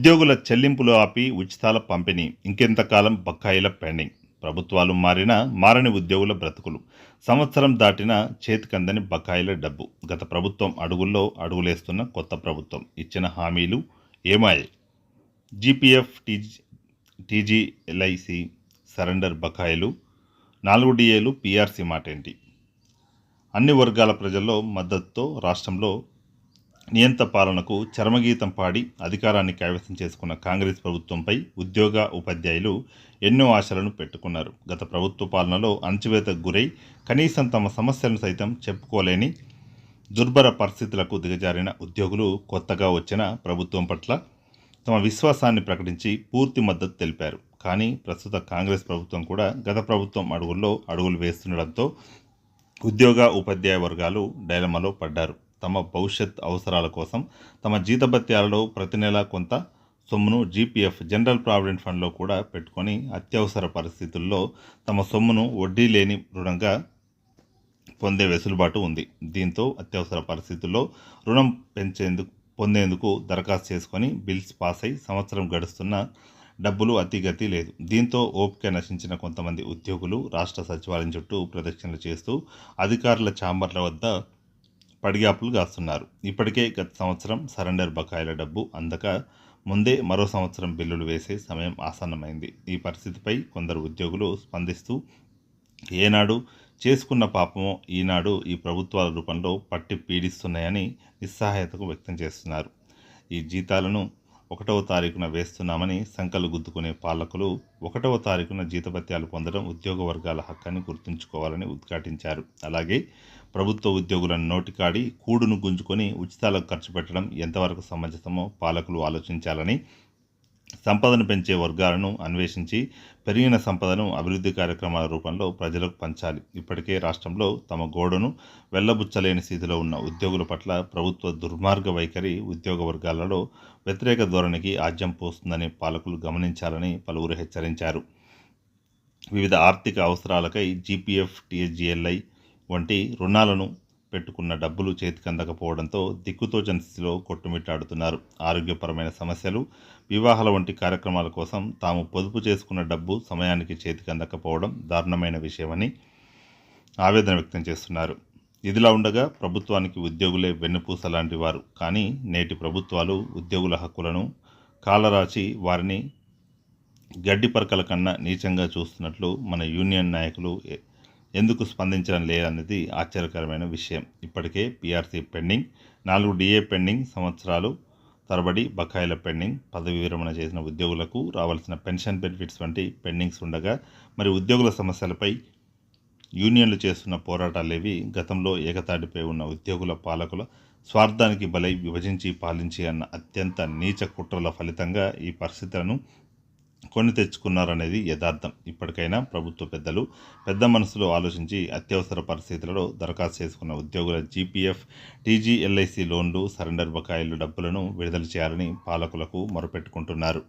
ఉద్యోగుల చెల్లింపులు ఆపి ఉచితాల పంపిణీ. ఇంకెంతకాలం బకాయిల పెండింగ్? ప్రభుత్వాలు మారినా మారని ఉద్యోగుల బ్రతుకులు. సంవత్సరం దాటిన చేతికందని బకాయిల డబ్బు. గత ప్రభుత్వం అడుగుల్లో అడుగులేస్తున్న కొత్త ప్రభుత్వం. ఇచ్చిన హామీలు ఏమాయి? జీపీఎఫ్ టీజీ టీజీఎల్ఐసి సరెండర్ బకాయిలు నాలుగు డిఏలు పీఆర్సీ మాట ఏంటి అన్ని వర్గాల ప్రజల్లో మద్దతుతో రాష్ట్రంలో నియంత పాలనకు చర్మగీతం పాడి అధికారాన్ని కైవసం చేసుకున్న కాంగ్రెస్ ప్రభుత్వంపై ఉద్యోగ ఉపాధ్యాయులు ఎన్నో ఆశలను పెట్టుకున్నారు. గత ప్రభుత్వ పాలనలో అణచివేతకు గురై కనీసం తమ సమస్యలను సైతం చెప్పుకోలేని దుర్భర పరిస్థితులకు దిగజారిన ఉద్యోగులు కొత్తగా వచ్చిన ప్రభుత్వం పట్ల తమ విశ్వాసాన్ని ప్రకటించి పూర్తి మద్దతు తెలిపారు. కానీ ప్రస్తుత కాంగ్రెస్ ప్రభుత్వం కూడా గత ప్రభుత్వం అడుగుల్లో అడుగులు వేస్తుండడంతో ఉద్యోగ ఉపాధ్యాయ వర్గాలు డైలమాలో పడ్డారు. తమ భవిష్యత్ అవసరాల కోసం తమ జీతభత్యాలలో ప్రతి నెల కొంత సొమ్మును జీపీఎఫ్ జనరల్ ప్రావిడెంట్ ఫండ్లో కూడా పెట్టుకొని అత్యవసర పరిస్థితుల్లో తమ సొమ్మును వడ్డీ లేని రుణంగా పొందే వెసులుబాటు ఉంది. దీంతో అత్యవసర పరిస్థితుల్లో రుణం పెంచేందుకు పొందేందుకు దరఖాస్తు చేసుకొని బిల్స్ పాస్ అయి సంవత్సరం గడుస్తున్న డబ్బులు అతిగతి లేదు. దీంతో ఓపిక నశించిన కొంతమంది ఉద్యోగులు రాష్ట్ర సచివాలయం చుట్టూ ప్రదక్షిణలు చేస్తూ అధికారుల ఛాంబర్ల వద్ద పడిగాపులు కాస్తున్నారు ఇప్పటికే గత సంవత్సరం సరెండర్ బకాయిల డబ్బు అందక ముందే మరో సంవత్సరం బిల్లులు వేసే సమయం ఆసన్నమైంది. ఈ పరిస్థితిపై కొందరు ఉద్యోగులు స్పందిస్తూ ఏనాడు చేసుకున్న పాపమో ఈనాడు ఈ ప్రభుత్వాల రూపంలో పట్టి పీడిస్తున్నాయని నిస్సహాయతకు వ్యక్తం చేస్తున్నారు. ఈ జీతాలను ఒకటవ తారీఖున వేస్తున్నామని సంకలు గుద్దుకునే పాలకులు ఒకటవ తారీఖున జీతభత్యాలు పొందడం ఉద్యోగ వర్గాల హక్కని గుర్తుంచుకోవాలని ఉద్ఘాటించారు. అలాగే ప్రభుత్వ ఉద్యోగులను నోటికాడి కూడును గుంజుకొని ఉచితాలకు ఖర్చు పెట్టడం ఎంతవరకు సమంజసమో పాలకులు ఆలోచించాలని సంపదను పెంచే వర్గాలను అన్వేషించి పెరిగిన సంపదను అభివృద్ధి కార్యక్రమాల రూపంలో ప్రజలకు పంచాలి. ఇప్పటికే రాష్ట్రంలో తమ గోడను వెల్లబుచ్చలేని స్థితిలో ఉన్న ఉద్యోగుల పట్ల ప్రభుత్వ దుర్మార్గ వైఖరి ఉద్యోగ వర్గాలలో వ్యతిరేక ధోరణికి ఆజ్యం పోస్తుందని పాలకులు గమనించాలని పలువురు హెచ్చరించారు. వివిధ ఆర్థిక అవసరాలకై జీపీఎఫ్ టీఎస్జిఎల్ఐ వంటి రుణాలను పెట్టుకున్న డబ్బులు చేతికి అందకపోవడంతో దిక్కుతోచని స్థితిలో కొట్టుమిట్టాడుతున్నారు. ఆరోగ్యపరమైన సమస్యలు వివాహాల వంటి కార్యక్రమాల కోసం తాము పొదుపు చేసుకున్న డబ్బు సమయానికి చేతికి అందకపోవడం దారుణమైన విషయమని ఆవేదన వ్యక్తం చేస్తున్నారు. ఇదిలా ఉండగా ప్రభుత్వానికి ఉద్యోగులే వెన్నుపూస లాంటి వారు. కానీ నేటి ప్రభుత్వాలు ఉద్యోగుల హక్కులను కాలరాచి వారిని గడ్డి పరకల కన్నా నీచంగా చూస్తున్నట్లు మన యూనియన్ నాయకులు ఎందుకు స్పందించడం లేదన్నది ఆశ్చర్యకరమైన విషయం. ఇప్పటికే పీఆర్సీ పెండింగ్ నాలుగు డిఏ పెండింగ్ సంవత్సరాలు తరబడి బకాయిల పెండింగ్ పదవి విరమణ చేసిన ఉద్యోగులకు రావాల్సిన పెన్షన్ బెనిఫిట్స్ వంటి పెండింగ్స్ ఉండగా మరి ఉద్యోగుల సమస్యలపై యూనియన్లు చేస్తున్న పోరాటాలేవి గతంలో ఏకతాటిపై ఉన్న ఉద్యోగుల పాలకుల స్వార్థానికి బలై విభజించి పాలించి అన్న అత్యంత నీచ కుట్రల ఫలితంగా ఈ పరిస్థితులను కొని తెచ్చుకున్నారనేది యథార్థం. ఇప్పటికైనా ప్రభుత్వ పెద్దలు పెద్ద మనసులో ఆలోచించి అత్యవసర పరిస్థితులలో దరఖాస్తు చేసుకున్న ఉద్యోగుల జీపీఎఫ్ టీజీఎల్ఐసి లోన్లు సరెండర్ బకాయిలు డబ్బులను విడుదల చేయాలని పాలకులకు మొరపెట్టుకుంటున్నారు.